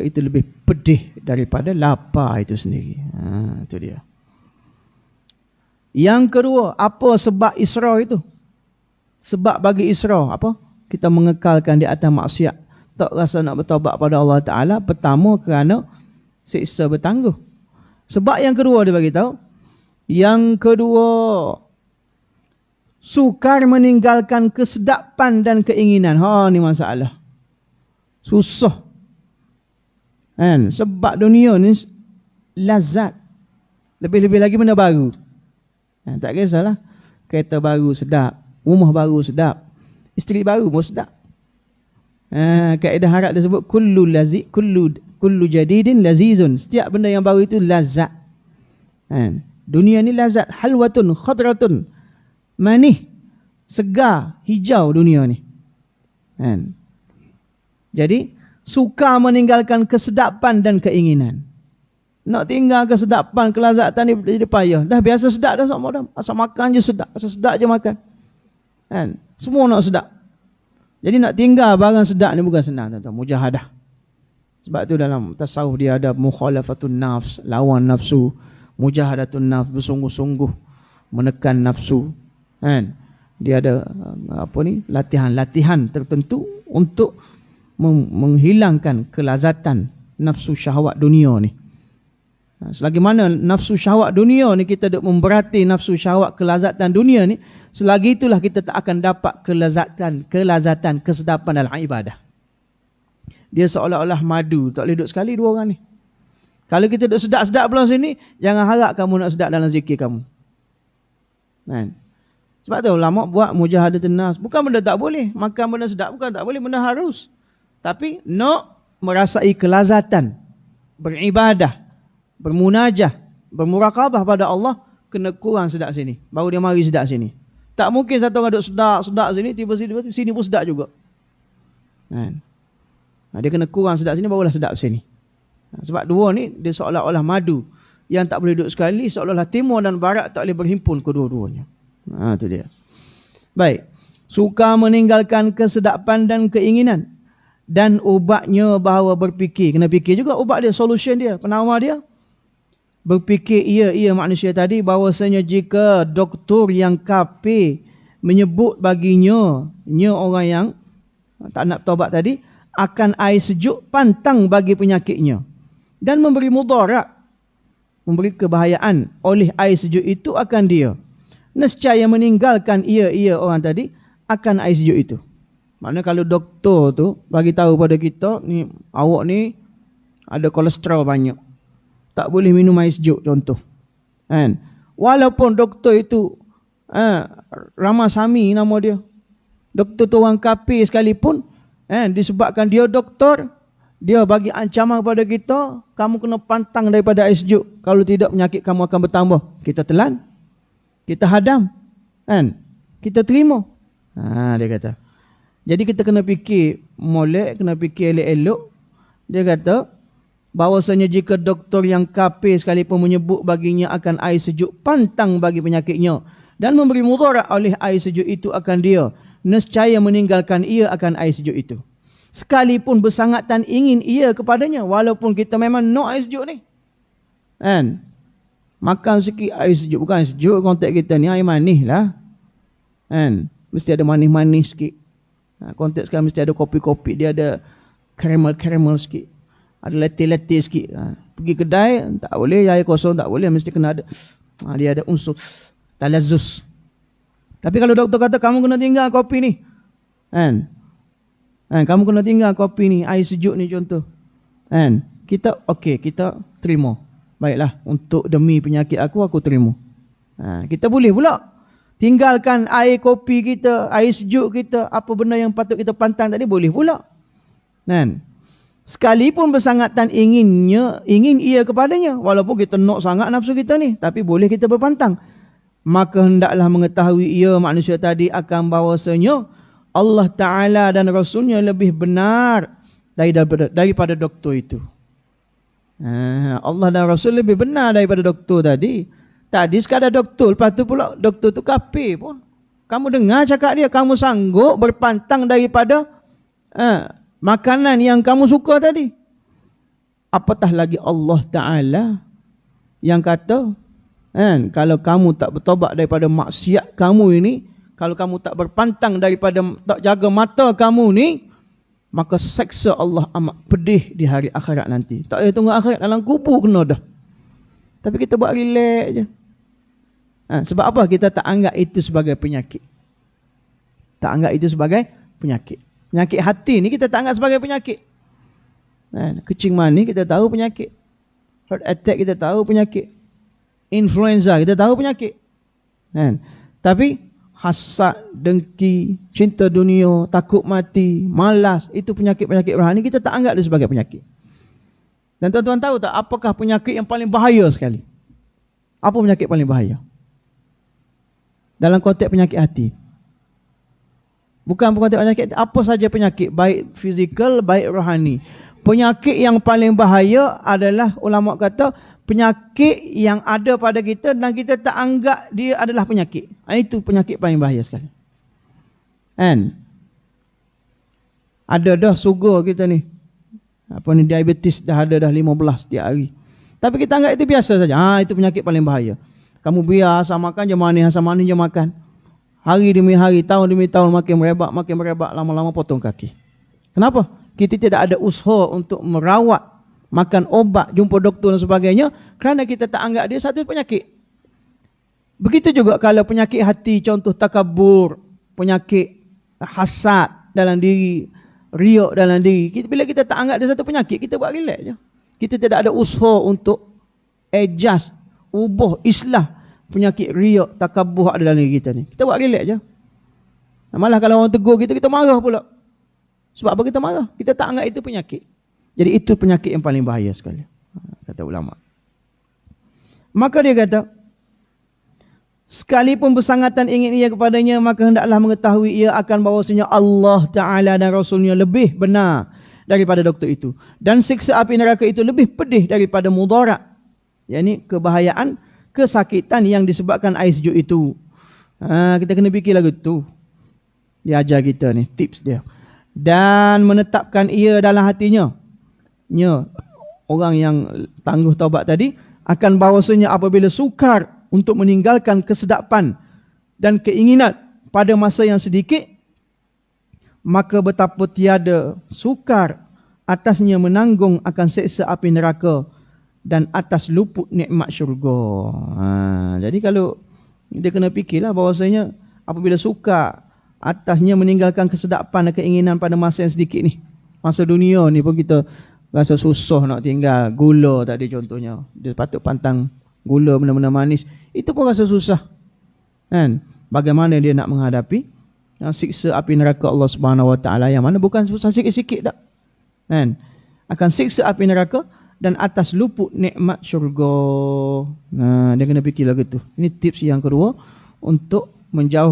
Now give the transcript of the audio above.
itu lebih pedih daripada lapar itu sendiri. Ha, itu dia. Yang kedua, apa sebab Isra itu? Sebab bagi Isra apa? Kita mengekalkan di atas maksiat. Tak rasa nak bertobat pada Allah Ta'ala. Pertama kerana siksa bertangguh. Sebab yang kedua dia bagi tahu. Yang kedua, sukar meninggalkan kesedapan dan keinginan. Ha ni masalah. Susah. Kan? Sebab dunia ni lazat. Lebih-lebih lagi benda baru. Ha, tak kisahlah. Kereta baru sedap. Rumah baru sedap. Isteri baru pun sedap. Ha, kaedah harap disebut kullu lazi kullu kullu jadidin lazizun. Setiap benda yang baru itu lazat. Ha, dunia ni lazat halwatun khadratun manih segar hijau dunia ni. Ha. Jadi suka meninggalkan kesedapan dan keinginan. Nak tinggal kesedapan, kelazatan ni jadi payah. Dah biasa sedap dah sama dah. Asal makan je sedap, asal sedap je makan. Kan? Semua nak sedap. Jadi nak tinggal barang sedap ni bukan senang tuan-tuan. Mujahadah. Sebab tu dalam tasawuf dia ada mukhalafatun nafs, lawan nafsu, mujahadatun nafs, bersungguh-sungguh menekan nafsu. Kan? Dia ada apa ni? Latihan-latihan tertentu untuk menghilangkan kelazatan nafsu syahwat dunia ni. Ha, selagi mana nafsu syahwat dunia ni kita duk memberati nafsu syahwat kelazatan dunia ni, selagi itulah kita tak akan dapat kelazatan, kelazatan, kesedapan dalam ibadah. Dia seolah-olah madu, tak boleh duduk sekali dua orang ni. Kalau kita duduk sedap-sedap belah sini, jangan harap kamu nak sedap dalam zikir kamu. Kan? Sebab tu ulama buat mujahadah tenas. Bukan benda tak boleh. Makan benda sedap bukan tak boleh. Benda harus. Tapi nak merasai kelazatan. Beribadah. Bermunajah. Bermurakabah pada Allah. Kena kurang sedap sini. Baru dia mari sedap sini. Tak mungkin satu orang duduk sedap-sedap sini. Tiba-tiba sini pun sedap juga. Kan? Dia kena kurang sedap sini. Barulah sedap sini. Sebab dua ni dia seolah-olah madu. Yang tak boleh duduk sekali. Seolah-olah timur dan barat tak boleh berhimpun kedua-duanya. Ha, tu dia. Baik. Suka meninggalkan kesedapan dan keinginan. Dan ubatnya bahawa berfikir. Kena fikir juga ubat dia, solution dia, penawar dia. Berfikir ia, ia manusia tadi bahawasanya jika doktor yang kape menyebut baginya, nya orang yang tak nak tobat tadi, akan air sejuk pantang bagi penyakitnya. Dan memberi mudarat, memberi kebahayaan oleh air sejuk itu akan dia nescaya meninggalkan ia-ia orang tadi akan air sejuk itu. Mana kalau doktor tu bagi tahu pada kita ni awak ni ada kolesterol banyak. Tak boleh minum air sejuk contoh. Kan? Walaupun doktor itu eh, Ramasami nama dia. Doktor tu orang kafir sekalipun eh, disebabkan dia doktor dia bagi ancaman kepada kita kamu kena pantang daripada air sejuk kalau tidak penyakit kamu akan bertambah kita telan kita hadam. Kan? Kita terima. Ha, dia kata. Jadi kita kena fikir molek, kena fikir elok-elok. Dia kata, bahawasanya jika doktor yang kafir sekalipun menyebut baginya akan air sejuk pantang bagi penyakitnya dan memberi mudarat oleh air sejuk itu akan dia, nescaya meninggalkan ia akan air sejuk itu. Sekalipun bersangatan ingin ia kepadanya, walaupun kita memang no air sejuk ni. Kan? Makan sikit air sejuk. Bukan air sejuk kontak kita ni. Air manis lah. Kan? Mesti ada manis-manis sikit. Ha, kontak sekarang mesti ada kopi-kopi. Dia ada caramel-caramel sikit. Ada letih-letih sikit. Ha, pergi kedai, tak boleh. Air kosong tak boleh. Mesti kena ada. Ha, dia ada unsur talazus. Tapi kalau doktor kata, kamu kena tinggal kopi ni. Kan? Kan? Kamu kena tinggal kopi ni. Air sejuk ni contoh. Kan? Kita, okey, kita terima. Baiklah, untuk demi penyakit aku, aku terima. Ha, kita boleh pula. Tinggalkan air kopi kita, air sejuk kita, apa benda yang patut kita pantang tadi, boleh pula. Kan? Sekalipun bersangatan inginnya, ingin ia kepadanya. Walaupun kita nak sangat nafsu kita ni. Tapi boleh kita berpantang. Maka hendaklah mengetahui ia manusia tadi akan bahawasanya Allah Ta'ala dan Rasulnya lebih benar daripada, daripada doktor itu. Ha, Allah dan Rasul lebih benar daripada doktor tadi. Tadi sekadar doktor, lepas tu pula doktor tu kafir pun. Kamu dengar cakap dia, kamu sanggup berpantang daripada ha, makanan yang kamu suka tadi. apatah lagi Allah Ta'ala yang kata, kan, kalau kamu tak bertobat daripada maksiat kamu ini, kalau kamu tak berpantang daripada tak jaga mata kamu ni, maka seksa Allah amat pedih di hari akhirat nanti. Tak payah tunggu akhirat dalam kubur kena dah. Tapi kita buat relax je. Ha, sebab apa kita tak anggap itu sebagai penyakit? Tak anggap itu sebagai penyakit. Penyakit hati ni kita tak anggap sebagai penyakit. Ha, kecing mani kita tahu penyakit. Heart attack kita tahu penyakit. Influenza kita tahu penyakit. Ha, tapi hasad, dengki, cinta dunia, takut mati, malas, itu penyakit-penyakit rohani kita tak anggap dia sebagai penyakit. Dan tuan-tuan tahu tak apakah penyakit yang paling bahaya sekali? Apa penyakit paling bahaya? Dalam konteks penyakit hati. Bukan konteks penyakit, apa saja penyakit, baik fizikal, baik rohani. Penyakit yang paling bahaya adalah ulama kata penyakit yang ada pada kita dan kita tak anggap dia adalah penyakit. Ah, itu penyakit paling bahaya sekali. Kan? Ada dah sugar kita ni. Apa ni diabetes dah ada dah 15 setiap hari. Tapi kita anggap itu biasa saja. Ha, itu penyakit paling bahaya. Kamu biasa makan je manis, asam manis je makan. Hari demi hari, tahun demi tahun makin merebak, makin merebak, lama-lama potong kaki. Kenapa? Kita tidak ada usaha untuk merawat makan obat, jumpa doktor dan sebagainya kerana kita tak anggap dia satu penyakit. Begitu juga kalau penyakit hati, contoh takabur, penyakit hasad dalam diri, riak dalam diri. Kita, bila kita tak anggap dia satu penyakit, kita buat relax je. Kita tidak ada usaha untuk adjust, ubah, islah penyakit riak, takabur ada dalam diri kita ni. Kita buat relax je. Malah kalau orang tegur kita, kita marah pula. Sebab apa kita marah? Kita tak anggap itu penyakit. Jadi itu penyakit yang paling bahaya sekali. Ha, kata ulama. Maka dia kata, sekalipun bersangatan ingin ia kepadanya, maka hendaklah mengetahui ia akan bahawasanya Allah Ta'ala dan Rasulnya lebih benar daripada doktor itu. Dan siksa api neraka itu lebih pedih daripada mudarat. Yang kebahayaan, kesakitan yang disebabkan air sejuk itu. Ha, kita kena fikir lagu tu. Dia ajar kita ni, tips dia. Dan menetapkan ia dalam hatinya nya orang yang tangguh taubat tadi akan bahawasanya apabila sukar untuk meninggalkan kesedapan dan keinginan pada masa yang sedikit maka betapa tiada sukar atasnya menanggung akan seksa api neraka dan atas luput nikmat syurga. Ha, jadi kalau dia kena fikirlah bahawasanya apabila sukar atasnya meninggalkan kesedapan dan keinginan pada masa yang sedikit ni. Masa dunia ni pun kita rasa susah nak tinggal. Gula tadi contohnya. Dia patut pantang gula benda-benda manis. Itu pun rasa susah. Kan? Bagaimana dia nak menghadapi yang siksa api neraka Allah Subhanahu Wa Taala? Yang mana bukan susah sikit-sikit dak kan? Akan siksa api neraka dan atas luput nikmat syurga. Nah dia kena fikir lagu tu. Ini tips yang kedua untuk menjauhkan